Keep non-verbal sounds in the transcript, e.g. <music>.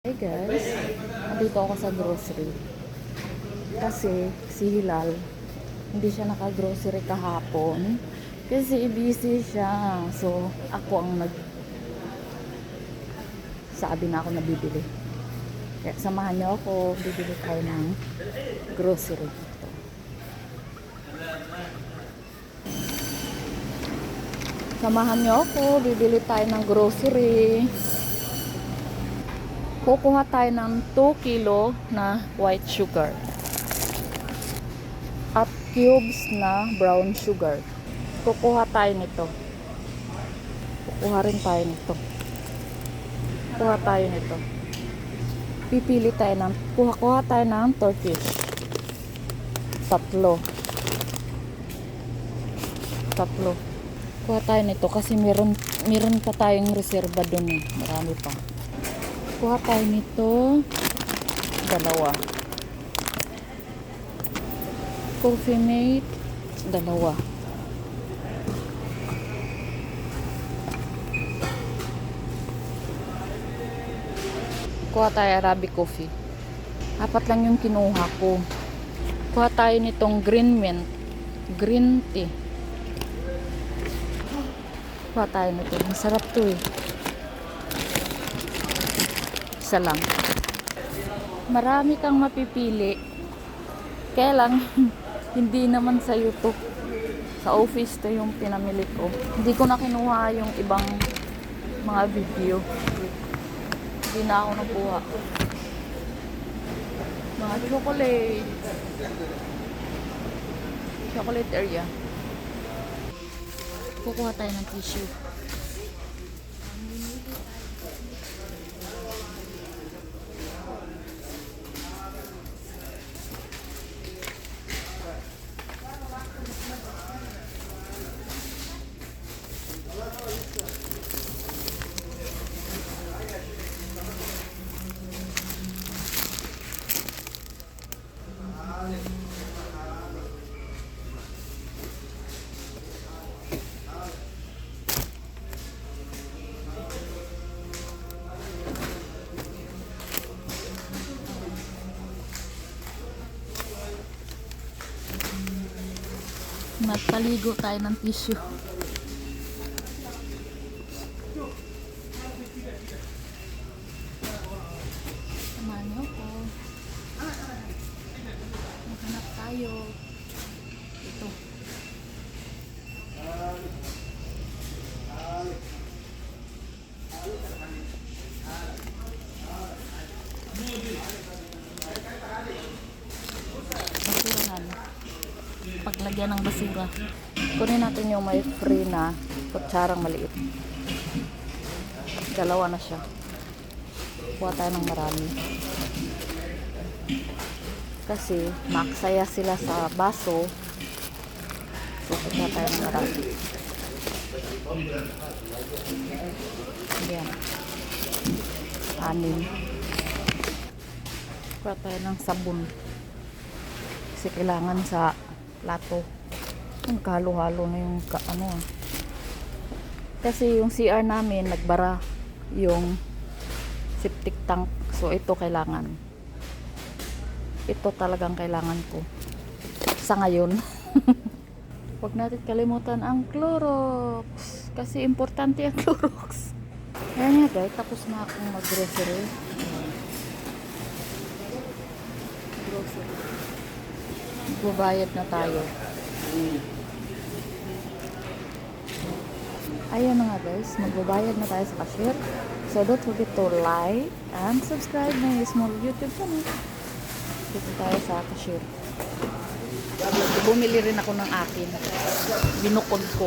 Hey guys, nandito ako sa grocery. Kasi si Hilal, hindi siya naka-grocery kahapon. Kasi busy siya. So, ako ang nag... Sabi na ako na bibili. Kaya samahan niyo ako, bibili tayo ng grocery. Ito. Samahan niyo ako, bibili tayo ng grocery. Kukuha tayo ng 2 kilo na white sugar. At cubes na brown sugar. Kukuha tayo nito. Kukuha rin tayo nito. Kukuha tayo nito. Pipili tayo ng, kuha, kuha tayo ng Turkish. Tatlo. Tatlo. Kuha tayo nito kasi meron, meron pa tayong reserva dun eh. Marami pa. Kuha tayo nito. Dalawa. Coffee mate. Dalawa. Kuha tayo Arabic coffee. Apat lang yung kinuha ko. Kuha tayo nitong green mint. Green tea. Kuha tayo nito. Masarap to eh. Isa lang. Marami kang mapipili. Kaya lang, <laughs> hindi naman sa YouTube. Sa office to yung pinamili ko. Hindi ko na kinuha yung ibang mga video. Hindi na ako nakuha. Mga chocolate. Chocolate area. Kukuha tayo ng tissue. Magpaligo tayo ng tissue. Samahan niyo ko. Maghanap tayo. Ito. Basurahan paglagyan ng basura. Kunin natin yung may free na kutsarang maliit. Dalawa na siya. Kuha tayo ng marami. Kasi maksaya sila sa baso. So, kuha tayo ng marami. Ayan. Anim. Kuha tayo ng sabon. Kasi kailangan sa plato. Nagkahalo-halo na yung ka, ano. Kasi yung CR namin nagbara yung septic tank. So ito kailangan. Ito talagang kailangan ko. Sa ngayon. <laughs> Huwag natin kalimutan ang Clorox. Kasi importante ang <laughs> Clorox. Ayan nga guys, tapos na akong mag-grocery. Grocery. Magbabayad na tayo. Ayan na nga guys, magbabayad na tayo sa cashier. So don't forget to like and subscribe my small YouTube channel. Dito tayo sa cashier. Bumili rin ako ng akin. Binukod ko